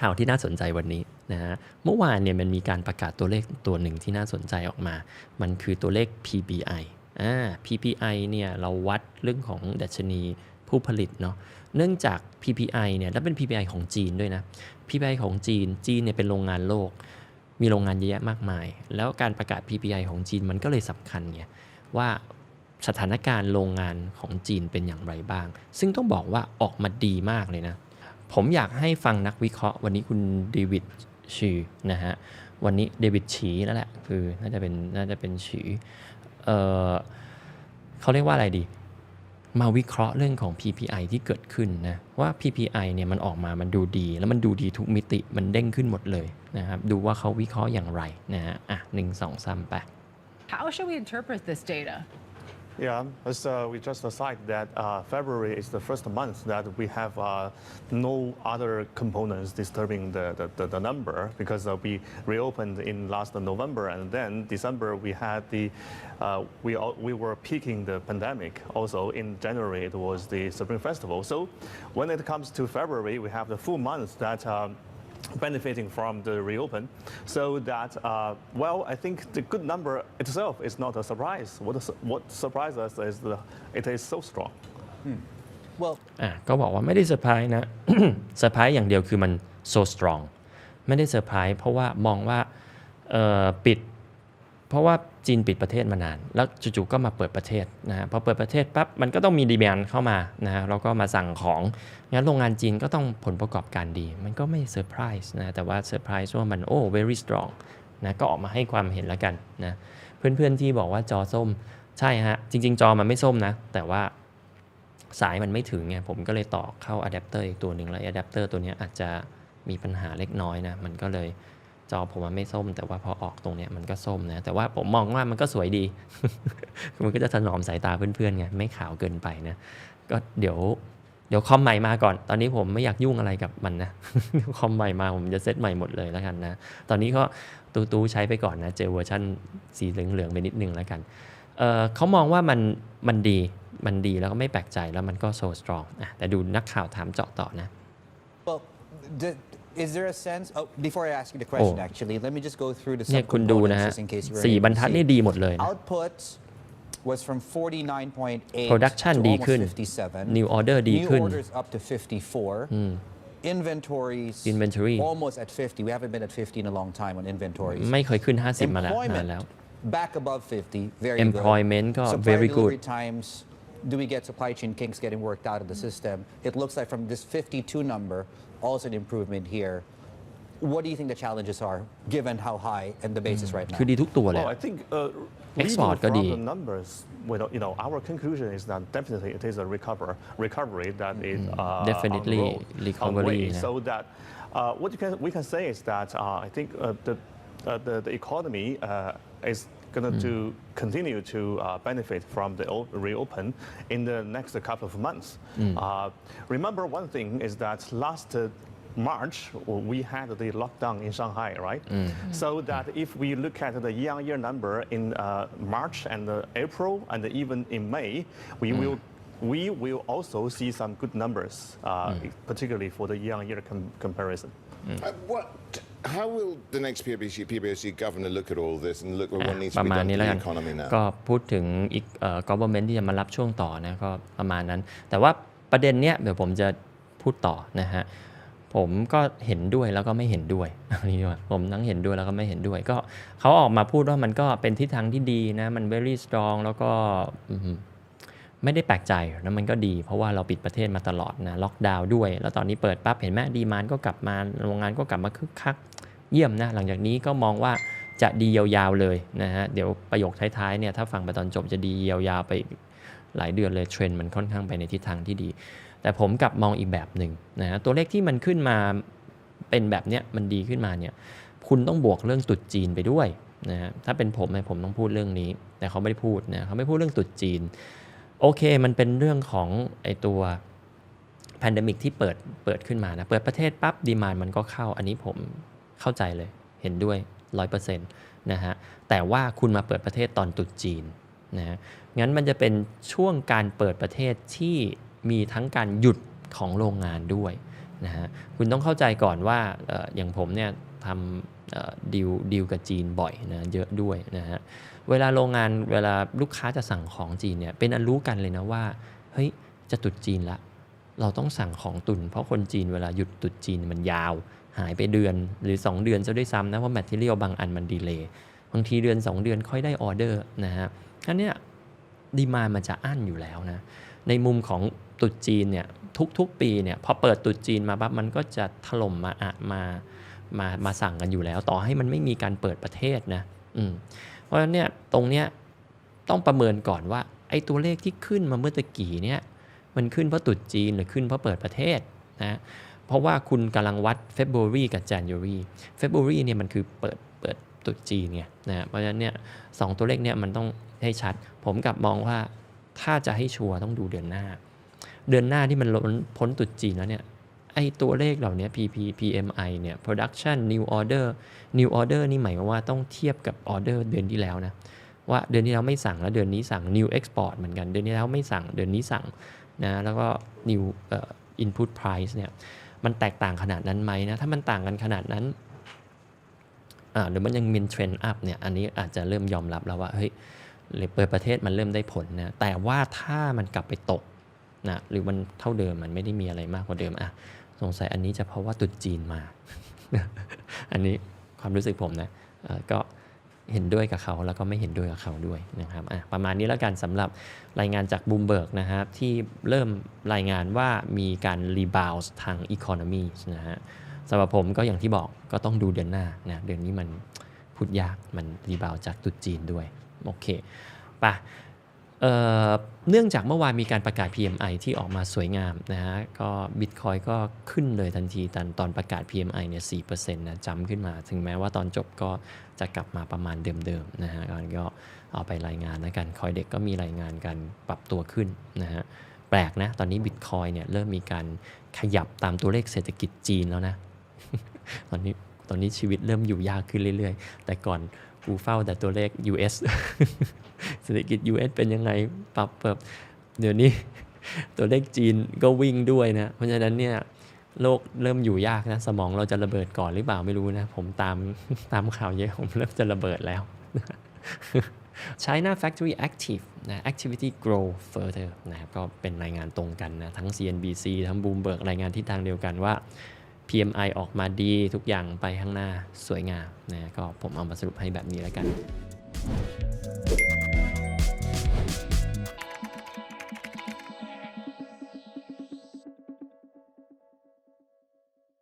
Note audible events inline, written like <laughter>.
ข่าวที่น่าสนใจวันนี้นะฮะเมื่อวานเนี่ยมันมีการประกาศตัวเลขตัวหนึ่งที่น่าสนใจออกมา มันคือตัวเลข PPI อ่า PPI เนี่ยเราวัดเรื่องของดัชนีผู้ผลิตเนาะเนื่องจาก PPI เนี่ยและเป็น PPI ของจีนด้วยนะ PPI ของจีนจีนเนี่ยเป็นโรงงานโลก มีโรงงานเยอะแยะมากมาย แล้วการประกาศ PPI ของจีนมันก็เลยสำคัญไงว่าสถานการณ์โรงงานของจีนเป็นอย่างไรบ้าง ซึ่งต้องบอกว่าออกมาดีมากเลยนะ ผมอยากให้ฟังนักวิเคราะห์ วันนี้คุณเดวิดชีนะฮะวันนี้เดวิดชีนั่นแหละคือน่าจะเป็นน่าจะเป็นชีเออเขาเรียกว่าอะไรดี มาวิเคราะห์เรื่องของ PPI ที่เกิดขึ้นนะว่า PPI เนี่ยมันออกมามันดูดี แล้วมันดูดีทุกมิติมันเด้งขึ้นหมดเลยนะครับดูว่าเขาวิเคราะห์อย่างไรนะฮะอะหนึ่งสองสามแปด How should we interpret this data? Yeah, as uh, we just aside that uh, February is the first month that we have uh, no other components disturbing the, the, the, the number because uh, we reopened in last November and then December we had the uh, we all, we were peaking the pandemic. Also in January it was the Spring Festival. So when it comes to February, we have the full month that Um, benefiting from the reopen. So that, uh, well, I think the good number itself is not a surprise. What, is- what surprises us is the, it is so strong. Well, อ่ะก็บอกว่าไม่ได้เซอร์ไพรส์นะ <coughs> เซอร์ไพรส์อย่างเดียวคือมัน so strong ไม่ได้เซอร์ไพรส์เพราะว่ามองว่าเอ่อปิด เพราะว่าจีนปิดประเทศมานาน แล้วจู่ๆก็มาเปิดประเทศนะฮะพอเปิดประเทศปั๊บมันก็ต้องมีดีแมนเข้ามานะฮะแล้วก็มาสั่งของงั้นโรงงานจีนก็ต้องผลประกอบการดี มันก็ไม่เซอร์ไพรส์นะแต่ว่าเซอร์ไพรส์ว่ามันโอ้ very strong นะก็ออกมาให้ความเห็นแล้วกันนะเพื่อนๆที่บอกว่าจอส้มใช่ฮะจริง ๆ จอมันไม่ส้มนะ แต่ว่าสายมันไม่ถึงไงผมก็เลยต่อเข้าอะแดปเตอร์อีกตัวหนึ่งแล้วอะแดปเตอร์ตัวนี้อาจจะมีปัญหาเล็กน้อยนะมันก็เลย จอผมมันไม่ส้ม แต่ว่าพอออกตรงเนี้ยมันก็ส้มนะแต่ว่าผมมองว่ามันก็สวยดี มันก็จะถนอมสายตาเพื่อนๆไงไม่ขาวเกินไปนะก็เดี๋ยวเดี๋ยวคอมใหม่มาก่อน ตอนนี้ผมไม่อยากยุ่งอะไรกับมันนะ คอมใหม่มาผมจะเซตใหม่หมดเลยแล้วกันนะ ตอนนี้ก็ตู้ๆใช้ไปก่อนนะ เจอเวอร์ชันสีเหลืองๆไปนิดนึงแล้วกันเออเขามองว่ามันมันดี มันดีแล้วก็ไม่แปลกใจแล้วมันก็โซสตรองอะแต่ดูนักข่าวถามเจาะต่อนะ well, d- is there a sense? Oh, before I ask you the question, Oh. actually, let me just go through the เนี่ยคุณดูนะ subcomponents ฮะ just in case you were สี่ able บรร to ทัด see. นี่ดีหมดเลยนะ Output was from 49.8 Production to ดี almost ขึ้น 57. New order ดี New ขึ้น orders up to 54. Inventories Inventory almost at 50. We haven't been at 50 in a long time on inventories. ไม่เคยขึ้น 50 มาแล้วนาน Employment แล้ว back above 50. Very Employment good.ก็ Supply very good. delivery times. Do we get supply chain kinks getting worked out of the system? It looks like from this 52 number, also an improvement here. What do you think the challenges are, given how high and the base is right now? คือดีทุกตัวเลย Well, I think uh, Export reading ก็ from ดี the numbers, well, you know, our conclusion is that definitely it is a recover, recovery that is uh, Definitely on road, recovery, on way. yeah. So that uh, what you can, we can say is that uh, I think uh, the, uh, the the economy uh, is going to continue to uh, benefit from the o- reopen in the next couple of months. Uh, remember, one thing is that last. Uh, March, we had the lockdown in Shanghai, right? So that if we look at the year-on-year number in uh, March and uh, April and even in May, we will we will also see some good numbers, uh, particularly for the year-on-year com- comparison. Uh, what? How will the next PBOC, PBOC governor look at all this and look at อะ what needs ป to ระ be มาณ done นี้ to แล้ว the กัน economy now? ก็พูดถึงอีกเอ่อ government ที่จะมารับช่วงต่อนะก็ประมาณนั้น แต่ว่าประเด็นเนี้ยเดี๋ยวผมจะพูดต่อนะฮะผมก็เห็นด้วยแล้วก็ไม่เห็นด้วยอันนี้ดีกว่าผมทั้งเห็นด้วยแล้วก็ไม่เห็นด้วย ก็เขาออกมาพูดว่ามันก็เป็นทิศทางที่ดีนะมัน very strong แล้วก็อืม ไม่ได้แปลกใจนะมันก็ดี เพราะว่าเราปิดประเทศมาตลอดนะล็อกดาวน์ด้วย แล้วตอนนี้เปิดปั๊บเห็นไหมดีมานก็กลับมาโรงงานก็กลับมาคึกคัก เยี่ยมนะหลังจากนี้ก็มองว่าจะดียาวๆเลยนะฮะเดี๋ยวประโยคท้ายๆเนี่ยถ้าฟังไปตอนจบจะดียาวๆไปอีกหลายเดือนเลยเทรนด์มันค่อนข้างไปในทิศทางที่ดี แต่ผมกลับมองอีกแบบหนึ่งนะฮะตัวเลขที่มันขึ้นมาเป็นแบบเนี้ยมันดีขึ้นมาเนี่ยคุณต้องบวกเรื่องตุดจีนไปด้วยนะฮะถ้าเป็นผมเนี่ยผมต้องพูดเรื่องนี้ แต่เขาไม่ได้พูดนะเขาไม่พูดเรื่องตุดจีน โอเคมันเป็นเรื่องของไอตัวแพนดมิกที่เปิดเปิดขึ้นมานะเปิดประเทศปั๊บดีมานมันก็เข้าอันนี้ผม เข้าใจเลยเห็นด้วย 100%นะฮะแต่ว่าคุณมาเปิดประเทศตอนตรุษจีนนะฮะงั้นมันจะเป็นช่วงการเปิดประเทศที่มีทั้งการหยุดของโรงงานด้วยนะฮะคุณต้องเข้าใจก่อนว่าออย่างผมเนี่ยทำดีลดีลกับจีนบ่อยนะเยอะด้วยนะฮะเวลาโรงงานเวลาลูกค้าจะสั่งของจีนเนี่ยเป็นอันรู้กันเลยนะว่าเฮ้ยจะตุดจีนละเราต้องสั่งของตุน เพราะคนจีนเวลาหยุดตุดจีนมันยาว หายไปเดือนหรือ 2 เดือนจะด้วยซ้ำนะเพราะแมทเทียลบางอันมันดีเลย์บางทีเดือน 2 เดือนค่อยได้ออเดอร์นะฮะอันเนี้ยดีมามันจะอั้นอยู่แล้วนะในมุมของตรุษจีนเนี่ยทุกๆปีเนี่ยพอเปิดตรุษจีนมาปั๊บมันก็จะถล่มมาอะมามามาสั่งกันอยู่แล้ว ต่อให้มันไม่มีการเปิดประเทศนะอืมเพราะฉะนั้นเนี่ยตรงเนี้ยต้องประเมินก่อนว่าไอ้ตัวเลขที่ขึ้นมาเมื่อตะกี้เนี่ยมันขึ้นเพราะตรุษจีนหรือขึ้นเพราะเปิดประเทศนะ เพราะว่าคุณกำลังวัด February กับ January February เนี่ยมันคือเปิดเปิดตุจีนไงนะเพราะฉะนั้นเนี่ยสองตัวเลขเนี่ยมันต้องให้ชัด ผมกลับมองว่าถ้าจะให้ชัวร์ต้องดูเดือนหน้า เดือนหน้าที่มันล้นพ้นตุจีนแล้วเนี่ยไอตัวเลขเหล่านี้ PP PMI เนี่ย production new order new order นี่หมายความว่าต้องเทียบกับออเดอร์เดือนที่แล้วนะ ว่าเดือนที่แล้วไม่สั่งแล้วเดือนนี้สั่ง new export เหมือนกัน เดือนที่แล้วไม่สั่งเดือนนี้สั่งนะ แล้วก็ new เอ่อ input price เนี่ย มันแตกต่างขนาดนั้นไหมนะถ้ามันต่างกันขนาดนั้นอ่าหรือมันยังมีเทรนด์อัพเนี่ยอันนี้อาจจะเริ่มยอมรับแล้วว่าเฮ้ยหรือเปิดประเทศมันเริ่มได้ผลนะแต่ว่าถ้ามันกลับไปตกนะหรือมันเท่าเดิมมันไม่ได้มีอะไรมากกว่าเดิมอะสงสัยอันนี้จะเพราะว่าตุดจีนมา อันนี้ความรู้สึกผมนะก็ เห็นด้วยกับเขาแล้วก็ไม่เห็นด้วยกับเขาด้วยนะครับอะประมาณนี้แล้วกันสำหรับรายงานจากบูมเบิร์กนะครับที่เริ่มรายงานว่ามีการรีบาวส์ทางอีโคโนมีนะฮะสำหรับผมก็อย่างที่บอกก็ต้องดูเดือนหน้านะเดือนนี้มันพูดยากมันรีบาวจากตุดจีนด้วย โอเคปะ เเนื่องจากเมื่อวานมีการประกาศ PMI ที่ออกมาสวยงามนะฮะ ก็บิตคอยก็ขึ้นเลยทันทีตอนตอนประกาศ PMI เนี่ย4%นะจำขึ้นมา ถึงแม้ว่าตอนจบก็จะกลับมาประมาณเดิมๆนะฮะก็เอาไปรายงานนะกันคอยเด็กก็มีรายงานการปรับตัวขึ้นนะฮะ แปลกนะ ตอนนี้บิตคอยเนี่ยเริ่มมีการขยับตามตัวเลขเศรษฐกิจจีนแล้วนะ ตอนนี้ตอนนี้ชีวิตเริ่มอยู่ยากขึ้นเรื่อย ๆ แต่ก่อน กูเฝ้าแต่ตัวเลข US เศรษฐกิจ US เป็นยังไงปรับแบบเดี๋ยวนี้ตัวเลขจีนก็วิ่งด้วยนะ เพราะฉะนั้นเนี่ยโลกเริ่มอยู่ยากนะ สมองเราจะระเบิดก่อนหรือเปล่าไม่รู้นะ ผมตามตามข่าวเยอะ ผมเริ่มจะระเบิดแล้ว China Factory Active นะ Activity Grow Further นะครับก็เป็นรายงานตรงกันนะ ทั้ง CNBC ทั้ง Bloomberg รายงานที่ทางเดียวกันว่า PMI ออกมาดีทุกอย่างไปข้างหน้าสวยงามนะก็ผมเอามาสรุปให้แบบนี้แล้วกัน